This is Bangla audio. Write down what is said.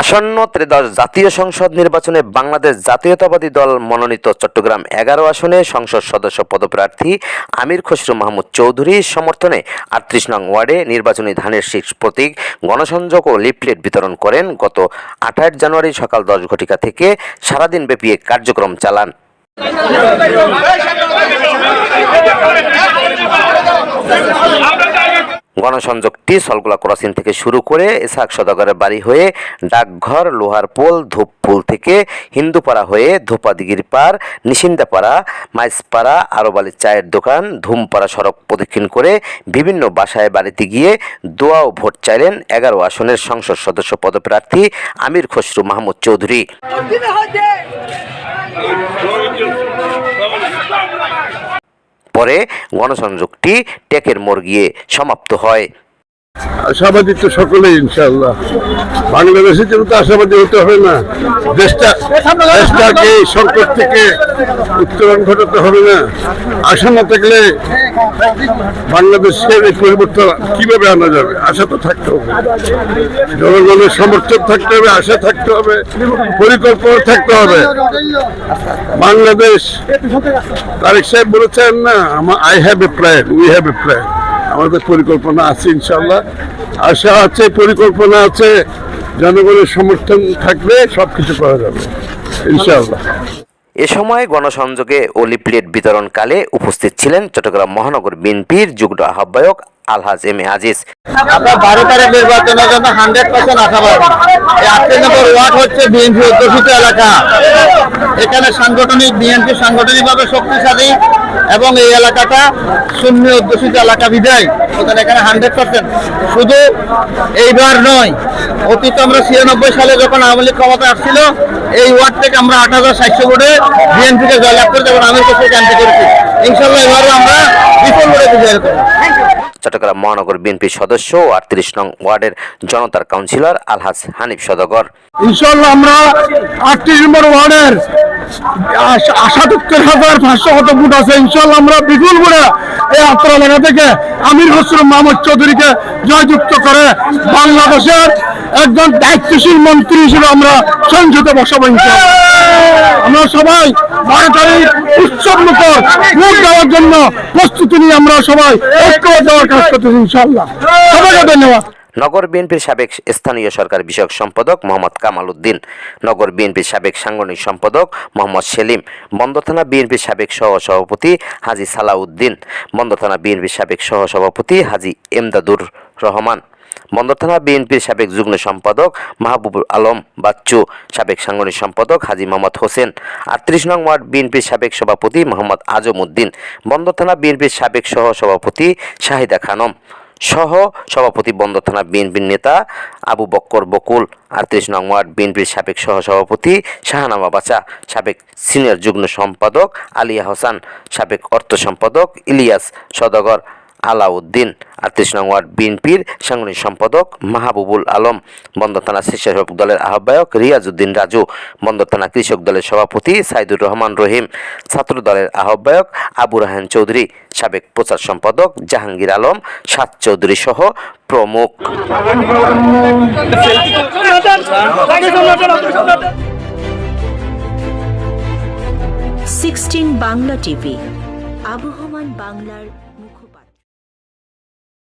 আসন্ন ত্রিদশ জাতীয় সংসদ নির্বাচনে বাংলাদেশ জাতীয়তাবাদী দল মনোনীত চট্টগ্রাম এগারো আসনে সংসদ সদস্য পদপ্রার্থী আমির খসরু মাহমুদ চৌধুরীর সমর্থনে আটত্রিশ নং ওয়ার্ডে নির্বাচনী ধানের শীর্ষ প্রতীক, গণসংযোগ ও লিফলেট বিতরণ করেন গত আঠাশ জানুয়ারি সকাল দশ ঘটিকা থেকে সারাদিন ব্যাপী এক কার্যক্রম চালান। গণসংযোগটি সলগোলা ক্রসিং থেকে শুরু করে ইসাক সদাগরের বাড়ি হয়ে ডাকঘর, লোহার পোল ধূপপুল থেকে হিন্দুপাড়া হয়ে ধোপাদিগির পার, নিশিন্দাপাড়া মাইসপাড়া আরবালির চায়ের দোকান, ধুমপাড়া সড়ক প্রদক্ষিণ করে বিভিন্ন বাসায় বাড়িতে গিয়ে দোয়া ও ভোট চাইলেন এগারো আসনের সংসদ সদস্য পদপ্রার্থী আমির খসরু মাহমুদ চৌধুরী। পরে গণসংযোগটি টেকের মোড় গিয়ে সমাপ্ত হয়। আশাবাদী তো সকলেই ইনশাল্লাহ বাংলাদেশের জন্য তো আশাবাদী হতে হবে না। দেশটা দেশটাকে এই সংকট থেকে উত্তরণ ঘটাতে হবে না। আশা না থাকলে বাংলাদেশের এই পরিবর্তন কীভাবে আনা যাবে? আশা তো থাকতে হবে। জনগণের সমর্থন থাকতে হবে, আশা থাকতে হবে, পরিকল্পনা থাকতে হবে। বাংলাদেশ তারেক সাহেব বলেছেন না I have a plan we have a plan আমাদের পরিকল্পনা আছে ইনশাল্লাহ আশা আছে পরিকল্পনা আছে জনগণের সমর্থন থাকলে সব কিছু করা যাবে ইনশাল্লাহ এ সময় গণসংযোগে ও লিফলেট বিতরণকালে উপস্থিত ছিলেন চট্টগ্রাম মহানগর বিএনপির যুগ্ম আহ্বায়ক আলহাজ এম এ আজিজ। আপনার বারো তারিখ নির্বাচনের জন্য হান্ড্রেড পার্সেন্ট আশাবাদী এই আটটি নম্বর ওয়ার্ড হচ্ছে বিএনপি অধ্যুষিত এলাকা। এখানে সাংগঠনিক বিএনপি সাংগঠনিকভাবে শক্তিশালী। এবং এই এলাকাটা শূন্য অধ্যুষিত এলাকা বিদায় সুতরাং এখানে হান্ড্রেড পার্সেন্ট। শুধু এইবার নয় অতীত আমরা ছিয়ানব্বই সালে যখন আওয়ামী লীগ ক্ষমতা আসছিল এই ওয়ার্ড থেকে আমরা আট হাজার সাতশো ভোটে বিএনপিকে জয়লাভ করে যখন আমির কাছে জানতে করেছি ইনশাল্লাহ এবারও আমরা বিপুল ভোটে বিজয় করব চট্টগ্রাম মহানগর বিএনপির সদস্য ও আটত্রিশ নং ওয়ার্ডের জনতার কাউন্সিলর আলহাজ হানিফ সদগর। ইনশাল্লাহ আমরা আটত্রিশ নম্বর ওয়ার্ডের আমরা জয়যুক্ত করে বাংলাদেশের একজন দায়িত্বশীল মন্ত্রী হিসেবে আমরা সংসদে বসাবো আমরা সবাই বারো উৎসব মুখর ভোট দেওয়ার জন্য প্রস্তুতি নিয়ে আমরা সবাই ঐক্য দেওয়ার কাজ করতেছি ইনশাল্লাহ সবাইকে ধন্যবাদ। নগর বিএনপির সাবেক স্থানীয় সরকার বিষয়ক সম্পাদক মোহাম্মদ কামাল উদ্দিন, নগর বিএনপির সাবেক সাংগঠনিক সম্পাদক মোহাম্মদ সেলিম, বন্দর থানা বিএনপির সাবেক সহ সভাপতি হাজি সালাউদ্দিন, বন্দর থানা বিএনপির সাবেক সহ সভাপতি হাজি এমদাদুর রহমান, বন্দর থানা বিএনপির সাবেক যুগ্ম সম্পাদক মাহবুবুল আলম বাচ্চু, সাবেক সাংগঠনিক সম্পাদক হাজি মোহাম্মদ হোসেন, আটত্রিশ নং ওয়ার্ড বিএনপির সাবেক সভাপতি মোহাম্মদ আজম উদ্দিন, বন্দর থানা বিএনপির সাবেক সহ সভাপতি শাহিদা খানম। সহ সভাপতি বন্দর থানা বিএনপির নেতা আবু বক্কর বকুল, আটত্রিশ নং ওয়ার্ড বিএনপির সাবেক সহসভাপতি শাহানামা বাচা, সাবেক সিনিয়র যুগ্ম সম্পাদক আলিয়া হোসান, সাবেক অর্থ সম্পাদক ইলিয়াস সদগর আলাউদ্দিন। আটত্রিশ নং ওয়ার্ড বিএনপির সাংগঠনিক সম্পাদক মাহবুবুল আলম। বন্দর থানা স্বেচ্ছাসেবক দলের আহ্বায়ক রিয়াজউদ্দিন রাজু। বন্দর থানা কৃষক দলের সভাপতি সাইদুর রহমান রহিম। ছাত্র দলের আহ্বায়ক আবু রাহান চৌধুরী। সাবেক প্রচার সম্পাদক জাহাঙ্গীর আলম, সাত চৌধুরী সহ প্রমুখ। সিক্সটিন বাংলা টিভি, আবহমান বাংলার